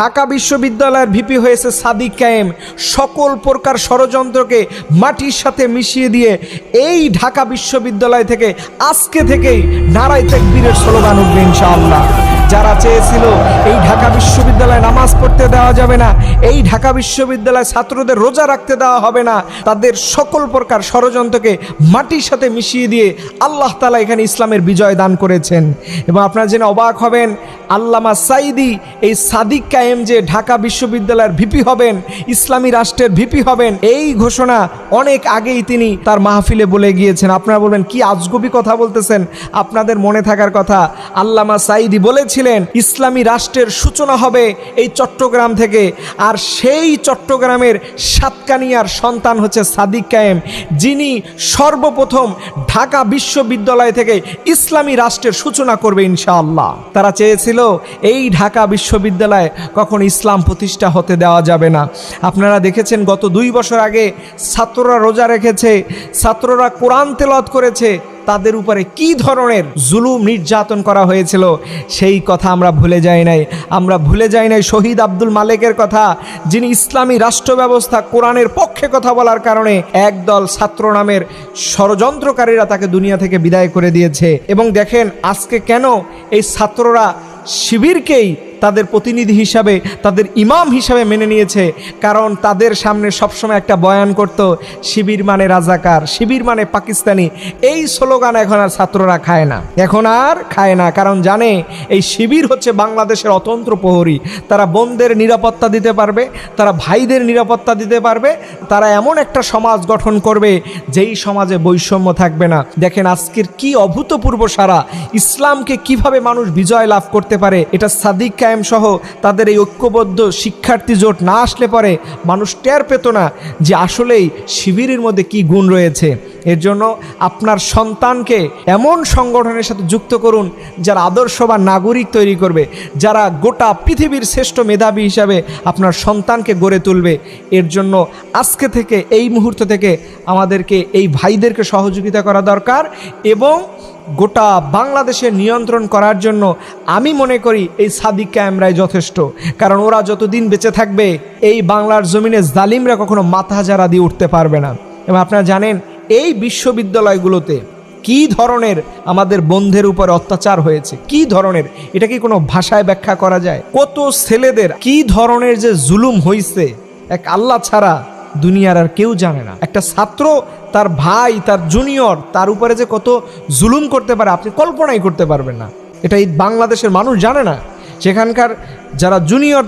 ঢাকা বিশ্ববিদ্যালয়ের ভিপি হয়েছে সাদিক কায়েম। সকল প্রকার ষড়যন্ত্রকে মাটির সাথে মিশিয়ে দিয়ে এই ঢাকা বিশ্ববিদ্যালয় থেকে আজকে থেকেই নারায় তেকবীরের স্লোগান উঠবে ইনশাআল্লাহ। যারা চেয়েছিল, এই ঢাকা বিশ্ববিদ্যালয়ে নামাজ পড়তে দেওয়া যাবে না, এই ঢাকা বিশ্ববিদ্যালয় ছাত্রদের রোজা রাখতে দেওয়া হবে না, তাদের সকল প্রকার ষড়যন্ত্রকে মাটির সাথে মিশিয়ে দিয়ে আল্লাহ তালা এখানে ইসলামের বিজয় দান করেছেন। এবং আপনারা জেনে অবাক হবেন, আল্লামা সাইদি এই সাদিক কায়েম যে ঢাকা বিশ্ববিদ্যালয়ের ভিপি হবেন, ইসলামী রাষ্ট্রের ভিপি হবেন, এই ঘোষণা অনেক আগেই তিনি তার মাহফিলে বলে গিয়েছেন। আপনারা বলবেন, কি আজগবি কথা বলতেছেন? আপনাদের মনে থাকার কথা, আল্লামা সাইদি বলেছিলেন, ইসলামী রাষ্ট্রের সূচনা হবে এই চট্টগ্রাম থেকে। আর সেই চট্টগ্রামের সাতকানিয়ার সন্তান হচ্ছে সাদিক কায়েম, যিনি সর্বপ্রথম ঢাকা বিশ্ববিদ্যালয় থেকে ইসলামী রাষ্ট্রের সূচনা করবে ইনশাআল্লাহ। তারা চেয়েছিল, এই ঢাকা বিশ্ববিদ্যালয়ে কখন ইসলাম প্রতিষ্ঠা হতে দেওয়া যাবে না। আপনারা দেখেছেন, গত দুই বছর আগে ছাত্ররা রোজা রেখেছে, ছাত্ররা কোরআন তেলত করেছে তাদের উপরে কি ধরনের জুলুম নির্যাতন করা হয়েছিল, সেই কথা আমরা ভুলে যাই নাই। আমরা ভুলে যাই নাই শহীদ আব্দুল মালেকের কথা, যিনি ইসলামী রাষ্ট্র ব্যবস্থা কোরআনের পক্ষে কথা বলার কারণে একদল ছাত্র নামের ষড়যন্ত্রকারীরা তাকে দুনিয়া থেকে বিদায় করে দিয়েছে। এবং দেখেন আজকে কেন এই ছাত্ররা শিবিরকেই তাদের প্রতিনিধি হিসাবে, তাদের ইমাম হিসাবে মেনে নিয়েছে। কারণ তাদের সামনে সবসময় একটা বয়ান করত, শিবির মানে রাজাকার, শিবির মানে পাকিস্তানি। এই স্লোগান এখন আর ছাত্ররা খায় না। এখন আর খায় না, কারণ জানে এই শিবির হচ্ছে বাংলাদেশের অতন্ত্র প্রহরী। তারা বোনদের নিরাপত্তা দিতে পারবে, তারা ভাইদের নিরাপত্তা দিতে পারবে, তারা এমন একটা সমাজ গঠন করবে যেই সমাজে বৈষম্য থাকবে না। দেখেন আজকের কি অভূতপূর্ব সারা। ইসলামকে কীভাবে মানুষ বিজয় লাভ করতে পারে, এটা সাদিক কায়েম সহ তাদের এই ঐক্যবদ্ধ শিক্ষার্থী জোট না আসলে পরে, মানুষ টের পেত না যে আসলেই শিবিরের মধ্যে কি গুণ রয়েছে। এর জন্য আপনার সন্তানকে এমন সংগঠনের সাথে যুক্ত করুন যারা আদর্শ বা নাগরিক তৈরি করবে, যারা গোটা পৃথিবীর শ্রেষ্ঠ মেধাবী হিসাবে আপনার সন্তানকে গড়ে তুলবে। এর জন্য আজকে থেকে, এই মুহূর্ত থেকে আমাদেরকে, এই ভাইদেরকে সহযোগিতা করা দরকার এবং গোটা বাংলাদেশে নিয়ন্ত্রণ করার জন্য আমি মনে করি এই সাদিক ক্যামরায় যথেষ্ট। কারণ ওরা যতদিন বেঁচে থাকবে, এই বাংলার জমিনে জালিমরা কখনো মাথা যারা দিয়ে উঠতে পারবে না। এবং আপনারা জানেন, এই বিশ্ববিদ্যালয়গুলোতে কি ধরনের আমাদের বন্ধের উপর অত্যাচার হয়েছে? কি ধরনের? এটা কি কোনো ভাষায় ব্যাখ্যা করা যায়? কত ছেলেদের কি ধরনের যে জুলুম হয়েছে এক আল্লাহ ছাড়া দুনিয়ার আর কেউ জানে না। একটা ছাত্র, তার ভাই, তার জুনিয়র তার উপরে যে কত জুলুম করতে পারে, আপনি কল্পনাই করতে পারবেন না। এটা এই বাংলাদেশের মানুষ জানে না। সেখানকার যারা জুনিয়র